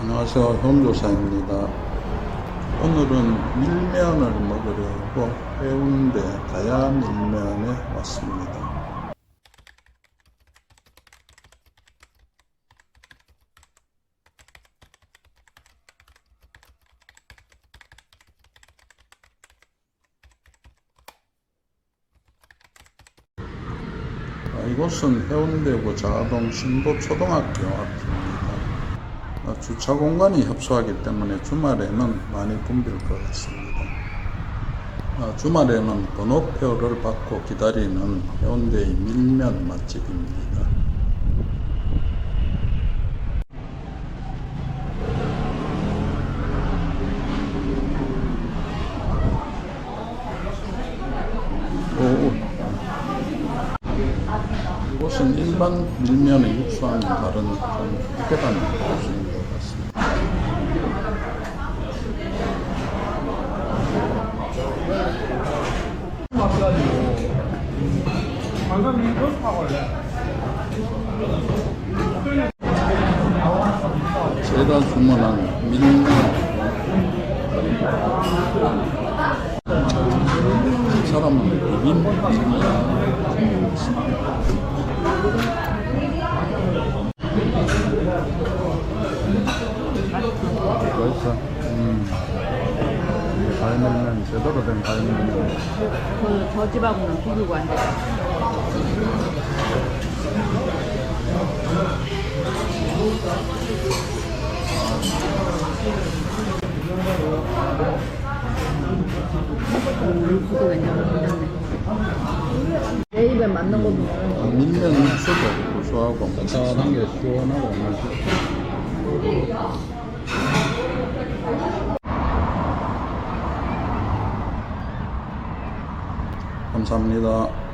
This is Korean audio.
안녕하세요. 현조사입니다. 오늘은 밀면을 먹으려고 해운대 가야 밀면에 왔습니다. 아, 이곳은 해운대구 자동 신도초등학교 앞입니다. 아, 주차 공간이 협소하기 때문에 주말에는 많이 붐빌 것 같습니다. 아, 주말에는 번호표를 받고 기다리는 해운대의 밀면 맛집입니다. 오, 이곳은 일반 밀면의 육수와는 다른 좀 특별한 곳 인것 같습니다. 제가 주문한 밀면 사람은 비빔면이 있습니다. 맛있어. 음. 이게 갈매면 제대로 된 갈매면. 그, 저 집하고는 비교가 안 돼. 그거 왜냐면 괜찮네. 내 입에 맞는 거 보면 밀면 육수도 고소하고 짜릿한 게 시원하고 맛있어. 감사합니다.